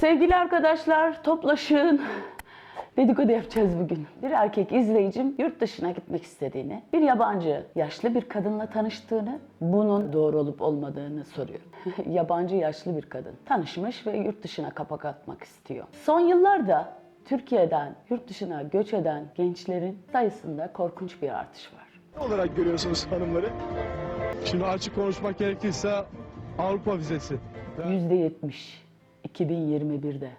Sevgili arkadaşlar toplaşın. Dedikodu yapacağız bugün. Bir erkek izleyicim yurt dışına gitmek istediğini, bir yabancı yaşlı bir kadınla tanıştığını, bunun doğru olup olmadığını soruyor. yabancı yaşlı bir kadın tanışmış ve yurt dışına kapak atmak istiyor. Son yıllarda Türkiye'den yurt dışına göç eden gençlerin sayısında korkunç bir artış var. Ne olarak görüyorsunuz hanımları? Şimdi açık konuşmak gerekirse Avrupa vizesi. %70 2021'de.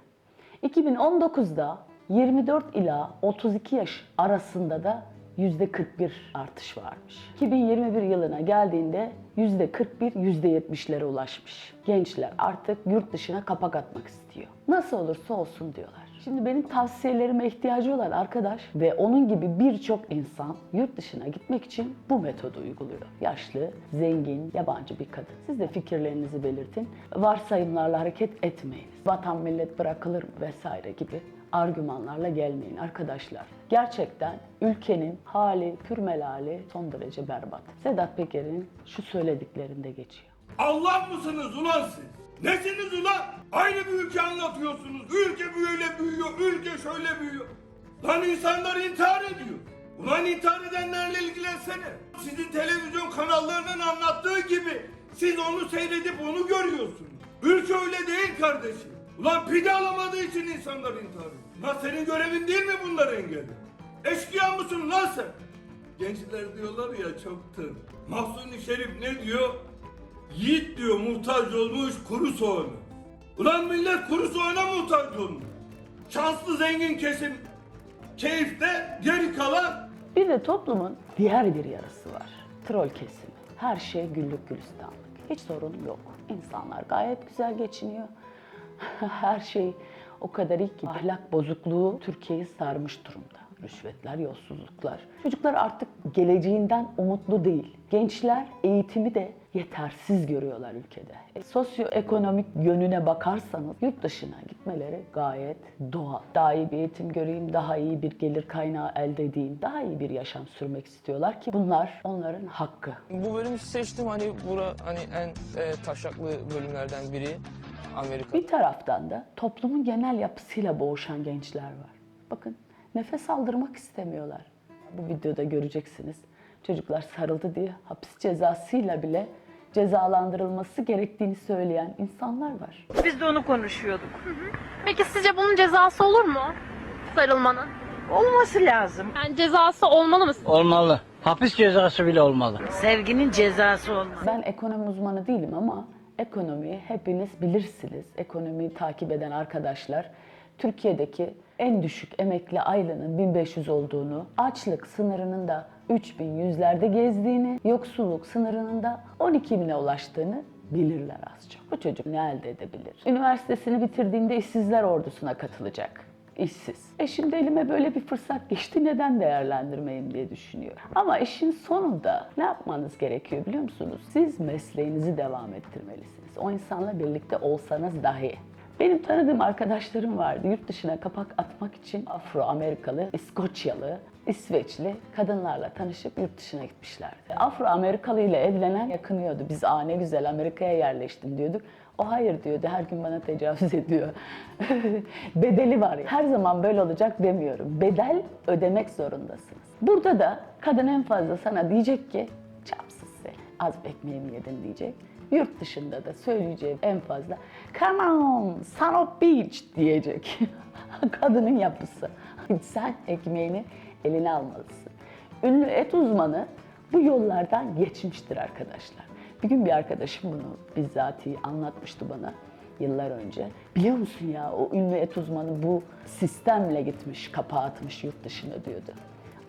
2019'da 24 ila 32 yaş arasında da %41 artış varmış. 2021 yılına geldiğinde %41, %70'lere ulaşmış. Gençler artık yurt dışına kapak atmak istiyor. Nasıl olursa olsun diyorlar. Şimdi benim tavsiyelerime ihtiyacı olan arkadaş ve onun gibi birçok insan yurt dışına gitmek için bu metodu uyguluyor. Yaşlı, zengin, yabancı bir kadın. Siz de fikirlerinizi belirtin. Varsayımlarla hareket etmeyin. Vatan millet bırakılır mı vesaire gibi argümanlarla gelmeyin arkadaşlar. Gerçekten ülkenin hali, pürmelali son derece berbat. Sedat Peker'in şu söylediklerinde geçiyor. Allah mısınız ulan siz? Nesiniz ulan? Aynı bir ülke anlatıyorsunuz. Ülke böyle büyüyor, ülke şöyle büyüyor. Lan insanlar intihar ediyor. Ulan intihar edenlerle ilgilensene. Sizin televizyon kanallarının anlattığı gibi siz onu seyredip onu görüyorsunuz. Ülke öyle değil kardeşim. Ulan pide alamadığı için insanlar intihar ediyor. Lan senin görevin değil mi bunları engellemek? Eşkıya mısın lan sen? Gençler diyorlar ya çoktur. Mahsuni Şerif ne diyor? Yiğit diyor muhtaç olmuş kuru soğana. Ulan millet kuru soğana muhtaç olmuş. Şanslı zengin kesim keyifte geri kalan Bir de toplumun diğer bir yarısı var. Troll kesimi. Her şey güllük gülistanlık. Hiç sorun yok. İnsanlar gayet güzel geçiniyor. Her şey o kadar iyi ki ahlak bozukluğu Türkiye'yi sarmış durumda. Rüşvetler, yolsuzluklar. Çocuklar artık geleceğinden umutlu değil. Gençler eğitimi de yetersiz görüyorlar ülkede. E, sosyoekonomik yönüne bakarsanız yurt dışına gitmeleri gayet doğal. Daha iyi bir eğitim göreyim, daha iyi bir gelir kaynağı elde edeyim, daha iyi bir yaşam sürmek istiyorlar ki bunlar onların hakkı. Bu bölümü seçtim hani bura hani en e, taşaklı bölümlerden biri Amerika. Bir taraftan da toplumun genel yapısıyla boğuşan gençler var. Bakın nefes aldırmak istemiyorlar. Bu videoda göreceksiniz. Çocuklar sarıldı diye hapis cezasıyla bile cezalandırılması gerektiğini söyleyen insanlar var. Biz de onu konuşuyorduk. Peki sizce bunun cezası olur mu? Sarılmanın. Olması lazım. Yani cezası olmalı mı? Olmalı. Hapis cezası bile olmalı. Sevginin cezası olmalı. Ben ekonomi uzmanı değilim ama ekonomiyi hepiniz bilirsiniz. Ekonomiyi takip eden arkadaşlar Türkiye'deki en düşük emekli aylığının 1500 olduğunu, açlık sınırının da 3100'lerde gezdiğini, yoksulluk sınırının da 12 bine ulaştığını bilirler az çok. Bu çocuk ne elde edebilir? Üniversitesini bitirdiğinde işsizler ordusuna katılacak. İşsiz. E şimdi elime böyle bir fırsat geçti neden değerlendirmeyeyim diye düşünüyor. Ama işin sonunda ne yapmanız gerekiyor biliyor musunuz? Siz mesleğinizi devam ettirmelisiniz. O insanla birlikte olsanız dahi. Benim tanıdığım arkadaşlarım vardı yurt dışına kapak atmak için Afro-Amerikalı, İskoçyalı, İsveçli kadınlarla tanışıp yurt dışına gitmişlerdi. Afro-Amerikalı ile evlenen yakınıyordu. Biz aa ne güzel Amerika'ya yerleştim diyorduk. O hayır diyordu her gün bana tecavüz ediyor. Bedeli var. ya. Her zaman böyle olacak demiyorum. Bedel ödemek zorundasınız. Burada da kadın en fazla sana diyecek ki çapsız seni. Az ekmeğimi yedin diyecek. Yurt dışında da söyleyeceğim en fazla come on son of bitch diyecek. Kadının yapısı. Sen ekmeğini eline almalısın. Ünlü et uzmanı bu yollardan geçmiştir arkadaşlar. Bir gün bir arkadaşım bunu bizzatihi anlatmıştı bana yıllar önce. Biliyor musun ya o ünlü et uzmanı bu sistemle gitmiş, kapağı atmış yurt dışına diyordu.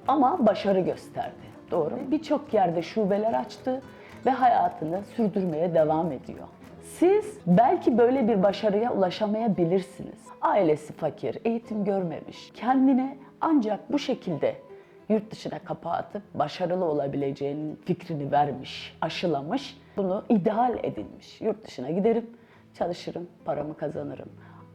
Ama başarı gösterdi. Doğru. Birçok yerde şubeler açtı ve hayatını sürdürmeye devam ediyor. Siz belki böyle bir başarıya ulaşamayabilirsiniz. Ailesi fakir, eğitim görmemiş, kendine ancak bu şekilde yurt dışına kapağı atıp başarılı olabileceğinin fikrini vermiş, aşılamış, bunu ideal edinmiş. Yurt dışına giderim, çalışırım, paramı kazanırım.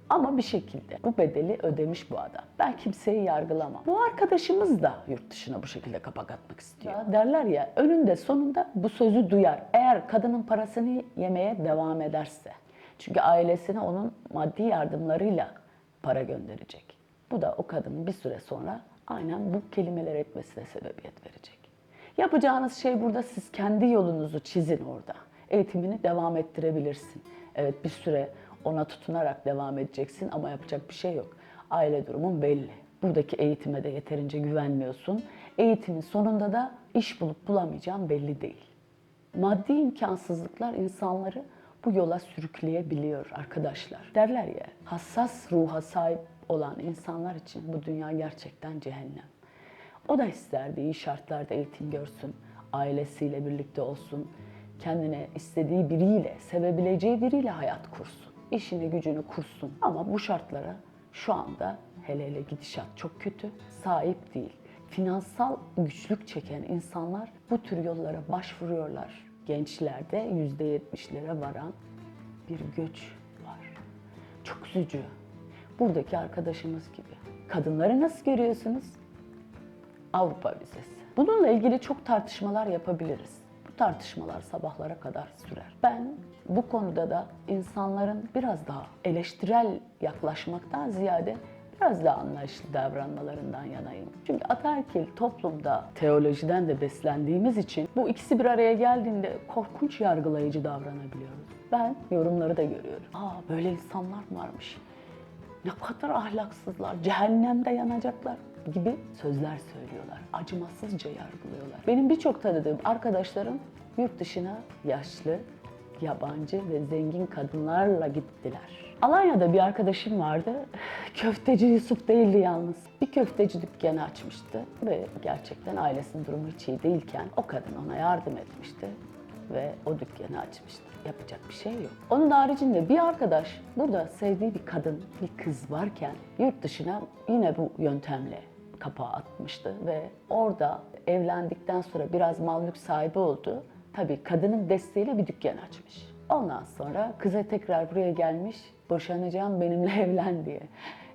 Ama bir şekilde bu bedeli ödemiş bu adam. Ben kimseyi yargılamam. Bu arkadaşımız da yurt dışına bu şekilde kapak atmak istiyor. Derler ya önünde sonunda bu sözü duyar. Eğer kadının parasını yemeye devam ederse. Çünkü ailesine onun maddi yardımlarıyla para gönderecek. Bu da o kadının bir süre sonra aynen bu kelimeler etmesine sebebiyet verecek. Yapacağınız şey burada siz kendi yolunuzu çizin orada. Eğitimini devam ettirebilirsin. Evet bir süre ona tutunarak devam edeceksin ama yapacak bir şey yok. Aile durumun belli. Buradaki eğitime de yeterince güvenmiyorsun. Eğitimin sonunda da iş bulup bulamayacağın belli değil. Maddi imkansızlıklar insanları bu yola sürükleyebiliyor arkadaşlar. Derler ya, hassas ruha sahip olan insanlar için bu dünya gerçekten cehennem. O da isterdi iyi şartlarda eğitim görsün, ailesiyle birlikte olsun, kendine istediği biriyle, sevebileceği biriyle hayat kursun. İşini gücünü kursun. Ama bu şartlara şu anda hele hele gidişat çok kötü, sahip değil. Finansal güçlük çeken insanlar bu tür yollara başvuruyorlar. Gençlerde %70'lere varan bir göç var. Çok üzücü. Buradaki arkadaşımız gibi. Kadınları nasıl görüyorsunuz? Avrupa vizesi. Bununla ilgili çok tartışmalar yapabiliriz. Bu tartışmalar sabahlara kadar sürer. Ben bu konuda da insanların biraz daha eleştirel yaklaşmaktan ziyade biraz daha anlayışlı davranmalarından yanayım. Çünkü ataerkil toplumda teolojiden de beslendiğimiz için bu ikisi bir araya geldiğinde korkunç yargılayıcı davranabiliyoruz. Ben yorumları da görüyorum. Aa böyle insanlar varmış ne kadar ahlaksızlar, cehennemde yanacaklar gibi sözler söylüyorlar. Acımasızca yargılıyorlar. Benim birçok tanıdığım arkadaşlarım yurt dışına yaşlı, yabancı ve zengin kadınlarla gittiler. Alanya'da bir arkadaşım vardı. Köfteci Yusuf değildi yalnız. Bir köfteci dükkanı açmıştı ve gerçekten ailesinin durumu hiç iyi değilken o kadın ona yardım etmişti ve o dükkanı açmıştı. Yapacak bir şey yok. Onun haricinde bir arkadaş burada sevdiği bir kadın, bir kız varken yurt dışına yine bu yöntemle kapağı atmıştı ve orada evlendikten sonra biraz mal mülk sahibi oldu. Tabii kadının desteğiyle bir dükkan açmış. Ondan sonra kıza tekrar buraya gelmiş, boşanacağım benimle evlen diye.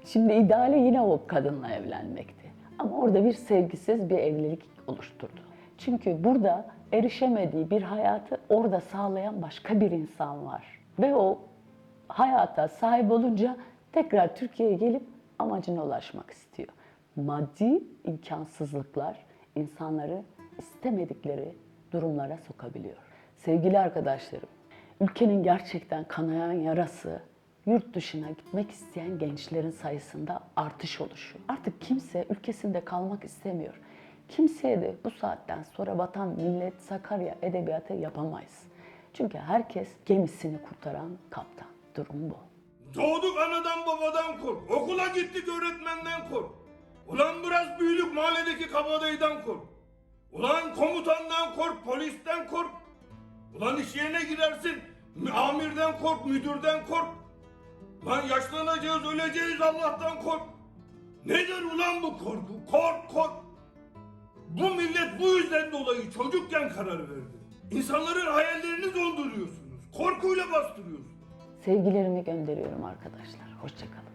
Şimdi ideali yine o kadınla evlenmekti. Ama orada bir sevgisiz bir evlilik oluşturdu. Çünkü burada erişemediği bir hayatı orada sağlayan başka bir insan var. Ve o hayata sahip olunca tekrar Türkiye'ye gelip amacına ulaşmak istiyor. Maddi imkansızlıklar insanları istemedikleri durumlara sokabiliyor. Sevgili arkadaşlarım, ülkenin gerçekten kanayan yarası yurt dışına gitmek isteyen gençlerin sayısında artış oluşuyor. Artık kimse ülkesinde kalmak istemiyor. Kimseye de bu saatten sonra vatan, millet, Sakarya edebiyatı yapamayız. Çünkü herkes gemisini kurtaran kaptan. Durum bu. Doğduk anadan babadan kork. Okula gittik öğretmenden kork. Ulan biraz büyüdük mahalledeki kabadayıdan kork. Ulan komutandan kork, polisten kork. Ulan iş yerine girersin, amirden kork, müdürden kork. Lan yaşlanacağız, öleceğiz Allah'tan kork. Nedir ulan bu korku? Kork, kork. Bu millet bu yüzden dolayı çocukken karar verdi. İnsanların hayallerini donduruyorsunuz. Korkuyla bastırıyorsunuz. Sevgilerimi gönderiyorum arkadaşlar. Hoşçakalın.